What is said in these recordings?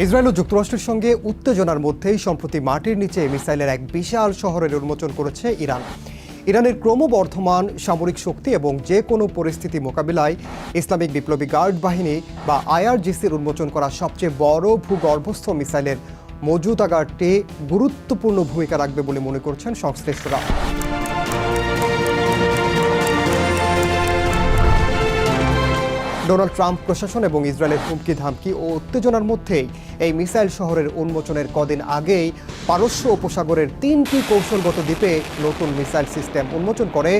Israel ও যুক্তরাষ্ট্রের সঙ্গে উত্তেজনার মধ্যেই সম্প্রতি মাটির নিচে মিসাইলের এক বিশাল শহরের উন্মোচন করেছে ইরান। ইরানের ক্রমবর্ধমান সামরিক শক্তি এবং যে কোনো পরিস্থিতি মোকাবিলায় ইসলামিক বিপ্লবী গার্ড বাহিনী বা আইআরজিসির উন্মোচন করা সবচেয়ে বড় ভূগর্ভস্থ মিসাইলের মজুদাগারটি গুরুত্বপূর্ণ ভূমিকা রাখবে বলে মনে করছেন সংশ্লিষ্টরা। ডোনাল্ড ট্রাম্প প্রশাসন এবং ইসরায়েলের হুমকি ধামকি ও উত্তেজনার মধ্যেই এই মিসাইল শহরের উন্মোচনের কদিন আগেই পারস্য উপসাগরের তিনটি কৌশলগত দ্বীপে নতুন মিসাইল সিস্টেম উন্মোচন করে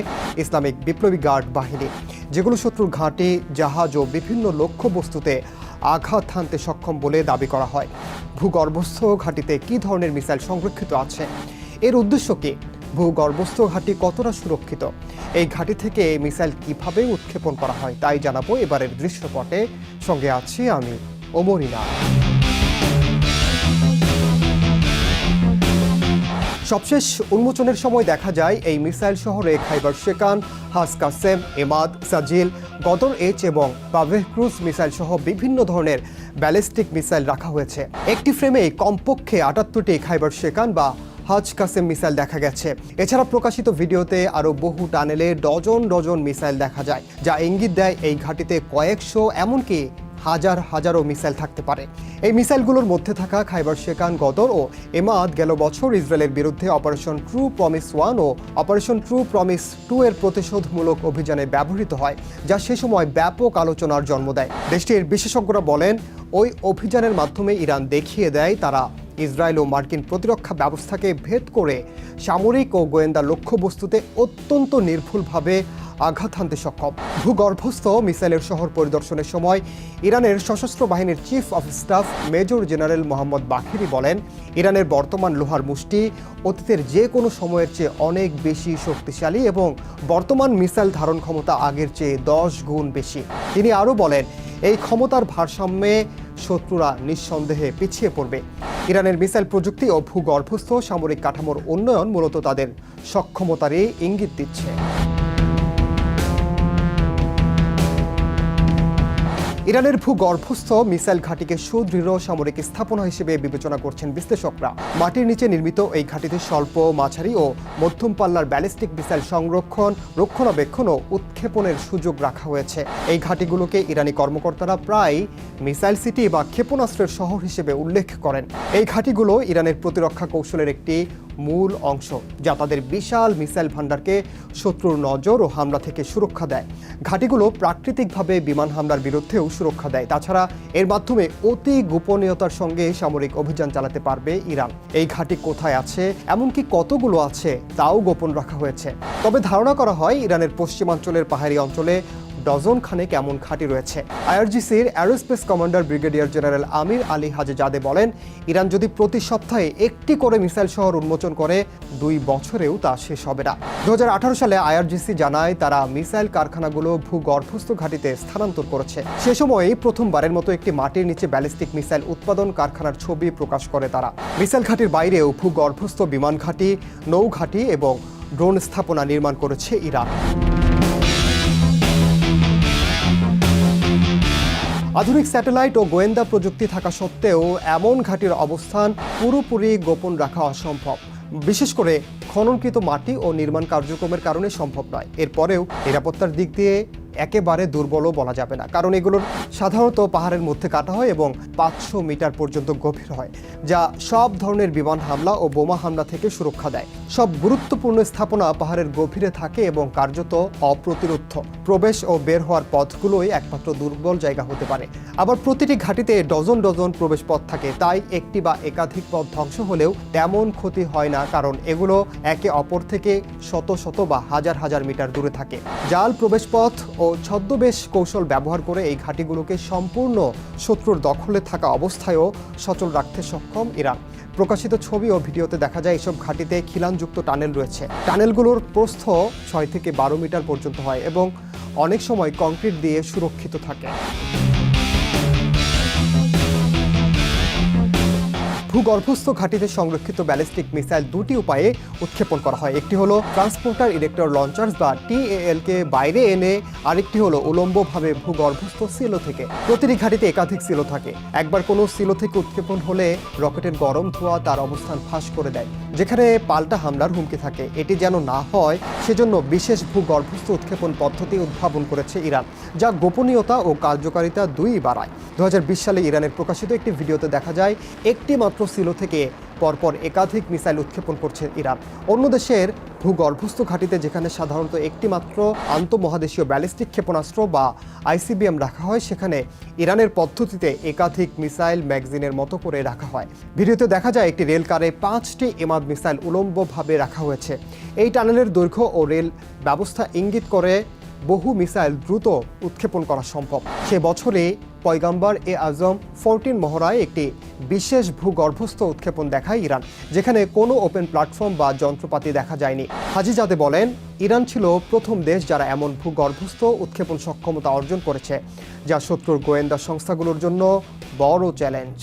ইসলামিক বিপ্লবী গার্ড বাহিনী। যেগুলো শত্রুর ঘাঁটি, জাহাজ ও বিভিন্ন লক্ষ্যবস্তুতে আঘাত হানতে সক্ষম বলে দাবি করা হয়। ভূগর্ভস্থ ঘাঁটিতে কী ধরনের মিসাইল সংরক্ষিত আছে? এর উদ্দেশ্য কি? ভূগর্ভস্থ ঘাঁটি কতটা সুরক্ষিত? এই ঘাঁটি থেকে এই মিসাইল কীভাবে উৎক্ষেপণ করা হয় তাই জানাব এবারের দৃশ্যপটে। সঙ্গে আছি আমি ওমরিনা। সবশেষ উন্মোচনের সময় দেখা যায়, এই মিসাইল শহরে Kheibar Shekan Haj Qasem, Emad, Sejjil, Ghadr H এবং পাভেহ ক্রুজ মিসাইল সহ বিভিন্ন ধরনের ব্যালিস্টিক মিসাইল রাখা হয়েছে। একটি ফ্রেমে কমপক্ষে আটাত্তরটি খাইবার শেকান বা হাজ কাসেম মিসাইল দেখা গেছে। এছাড়া প্রকাশিত ভিডিওতে আরও বহু টানেলে ডজন ডজন মিসাইল দেখা যায়, যা ইঙ্গিত দেয় এই ঘাঁটিতে কয়েকশো এমনকি হাজার হাজারো মিসাইল থাকতে পারে। এই মিসাইলগুলোর মধ্যে থাকা খাইবার শেকান গদর ও এমাদ গেল বছর ইসরায়েলের বিরুদ্ধে অপারেশন ট্রু প্রমিস ওয়ান ও অপারেশন ট্রু প্রমিস টু এর প্রতিশোধমূলক অভিযানে ব্যবহৃত হয়, যা সে সময় ব্যাপক আলোচনার জন্ম দেয়। দেশটির বিশেষজ্ঞরা বলেন, ওই অভিযানের মাধ্যমে ইরান দেখিয়ে দেয় তারা ইসরায়েল ও মার্কিন প্রতিরক্ষা ব্যবস্থাকে ভেদ করে সামরিক ও গোয়েন্দা লক্ষ্যবস্তুতে অত্যন্ত নির্ভুলভাবে আঘাত হানতে সক্ষম। ভূগর্ভস্থ মিসাইলের শহর পরিদর্শনের সময় ইরানের সশস্ত্র বাহিনীর chief of staff major general Mohammad Bagheri বলেন, ইরানের বর্তমান লোহার মুষ্টি অতীতের যে কোনো সময়ের চেয়ে অনেক বেশি শক্তিশালী এবং বর্তমান মিসাইল ধারণ ক্ষমতা আগের চেয়ে দশ গুণ বেশি। তিনি আরও বলেন, এই ক্ষমতার ভারসাম্যে শত্রুরা নিঃসন্দেহে পিছিয়ে পড়বে। ইরানের মিসাইল প্রযুক্তি ও ভূগর্ভস্থ সামরিক কাঠামোর উন্নয়ন মূলত তাদের সক্ষমতারই ইঙ্গিত দিচ্ছে। ইরানের ভূগর্ভস্থ মিসাইল ঘাঁটিকে সুদৃঢ় সামরিক স্থাপনা হিসেবে বিবেচনা করছেন বিশ্লেষকরা। মাটির নিচে নির্মিত এই ঘাঁটিতে স্বল্প মাঝারি ও মধ্যম পাল্লার ব্যালিস্টিক মিসাইল সংরক্ষণ, রক্ষণাবেক্ষণ ও উৎক্ষেপণের সুযোগ রাখা হয়েছে। এই ঘাঁটিগুলোকে ইরানি কর্মকর্তারা প্রায় মিসাইল সিটি বা ক্ষেপণাস্ত্রের শহর হিসেবে উল্লেখ করেন। এই ঘাঁটিগুলো ইরানের প্রতিরক্ষা কৌশলের একটি মূল অংশ, যা তাদের বিশাল মিসাইল ভান্ডারকে শত্রুর নজর ও হামলা থেকে সুরক্ষা দেয়। ঘাঁটিগুলো প্রাকৃতিকভাবে বিমান হামলার বিরুদ্ধেও সুরক্ষা দেয়। তাছাড়া এর মাধ্যমে অতি গোপনীয়তার সঙ্গে সামরিক অভিযান চালাতে পারবে ইরান। এই ঘাঁটি কোথায় আছে, এমনকি কতগুলো আছে, তাও গোপন রাখা হয়েছে। তবে ধারণা করা হয়, ইরানের পশ্চিমাঞ্চলের পাহাড়ি অঞ্চলে ডজন খানেক এমন ঘাঁটি রয়েছে। আইআরজিসির aerospace commander brigadier general Amir Ali Hajizadeh বলেন, ইরান যদি প্রতি সপ্তাহে একটি করে মিসাইল শহর উন্মোচন করে, দুই বছরেও তা শেষ হবে না। দুহাজার আঠারো সালে আইআরজিসি জানায়, তারা মিসাইল কারখানাগুলো ভূগর্ভস্থ ঘাঁটিতে স্থানান্তর করেছে। সে সময়েই প্রথমবারের মতো একটি মাটির নিচে ব্যালিস্টিক মিসাইল উৎপাদন কারখানার ছবি প্রকাশ করে তারা। মিসাইল ঘাঁটির বাইরেও ভূগর্ভস্থ বিমান ঘাঁটি নৌ ঘাঁটি এবং ড্রোন স্থাপনা নির্মাণ করেছে ইরান। আধুনিক স্যাটেলাইট ও গোয়েন্দা প্রযুক্তি থাকা সত্ত্বেও এমন ঘাটির অবস্থান পুরোপুরি গোপন রাখা অসম্ভব। বিশেষ করে খননকৃত মাটি ও নির্মাণ কার্যক্রমের কারণে সম্ভব নয়। এরপরেও নিরাপত্তার দিক দিয়ে একেবারে দুর্বলও বলা যাবে না। কারণ এগুলোর সাধারণত পাহাড়ের মধ্যে কাটা হয় এবং পাঁচশো মিটার পর্যন্ত গভীর হয়, যা সব ধরনের বিমান হামলা ও বোমা হামলা থেকে সুরক্ষা দেয়। সব গুরুত্বপূর্ণ স্থাপনা পাহাড়ের গভীরে থাকে এবং কার্যত অপ্রতিরোধ প্রবেশ ও বের হওয়ার পথগুলোই একমাত্র দুর্বল জায়গা হতে পারে। আবার প্রতিটি ঘাটিতে ডজন ডজন প্রবেশ পথ থাকে, তাই একটি বা একাধিক পথ ধ্বংস হলেও তেমন ক্ষতি হয় না, কারণ এগুলো একে অপর থেকে শত শত বা হাজার হাজার মিটার দূরে থাকে। জাল প্রবেশপথ ও ছদ্মবেশ কৌশল ব্যবহার করে এই ঘাঁটিগুলোকে সম্পূর্ণ শত্রুর দখলে থাকা অবস্থায়ও সচল রাখতে সক্ষম ইরান। প্রকাশিত ছবি ও ভিডিওতে দেখা যায় এসব ঘাঁটিতে খিলানযুক্ত টানেল রয়েছে। টানেলগুলোর প্রস্থ ছয় থেকে বারো মিটার পর্যন্ত হয় এবং অনেক সময় কংক্রিট দিয়ে সুরক্ষিত থাকে। ভূগর্ভস্থ ঘাটিতে সংরক্ষিত ব্যালিস্টিক মিসাইল দুটি উপায়ে উৎক্ষেপণ করা হয়। একটি হলো ট্রান্সপোর্টার ইলেক্টর লঞ্চার্স বা টিএএল কে বাইরে এনে, আরেকটি হলো উলম্বভাবে ভূগর্ভস্থ সিলো থেকে। প্রতিটি ঘাটিতে একাধিক সিলো থাকে। একবার কোনো সিলো থেকে উৎক্ষেপণ হলে রকেটের গরম ধোঁয়া তার অবস্থান ফাঁস করে দেয়। যেখানে পাল্টা হামলার হুমকি থাকে। এটি যেন না হয়, সেজন্য বিশেষ ভূগর্ভস্থ উৎক্ষেপণ পদ্ধতি উদ্ভাবন করেছে ইরান, যা গোপনীয়তা ও কার্যকারিতা দুই বাড়ায়। দু হাজার বিশ সালে ইরানের প্রকাশিত একটি ভিডিওতে দেখা যায় একটি মাত্র সিলো থেকে পরপর একাধিক মিসাইল উৎক্ষেপণ করছে ইরান। অন্য দেশের ভূগর্ভস্থ ঘাঁটিতে যেখানে সাধারণত একটি মাত্র আন্তঃমহাদেশীয় ব্যালিস্টিক ক্ষেপণাস্ত্র বা আইসিবিএম রাখা হয়, সেখানে ইরানের পদ্ধতিতে একাধিক মিসাইল ম্যাগজিনের মতো করে রাখা হয়। ভিডিওতে দেখা যায় একটি রেল কারে পাঁচটি এমাদ মিসাইল উলম্বভাবে রাখা হয়েছে। এই টানেলের দৈর্ঘ্য ও রেল ব্যবস্থা ইঙ্গিত করে বহু মিসাইল দ্রুত উৎক্ষেপণ করা সম্ভব। সে বছরে পয়গাম্বার এ আজম ফোরটিন মহড়ায় একটি বিশেষ ভূগর্ভস্থ উৎক্ষেপণ দেখায় ইরান, যেখানে কোনো ওপেন প্ল্যাটফর্ম বা যন্ত্রপাতি দেখা যায়নি। হাজিজাদে বলেন, ইরান ছিল প্রথম দেশ যারা এমন ভূগর্ভস্থ উৎক্ষেপণ সক্ষমতা অর্জন করেছে, যা শত্রুর গোয়েন্দা সংস্থাগুলোর জন্য বড় চ্যালেঞ্জ।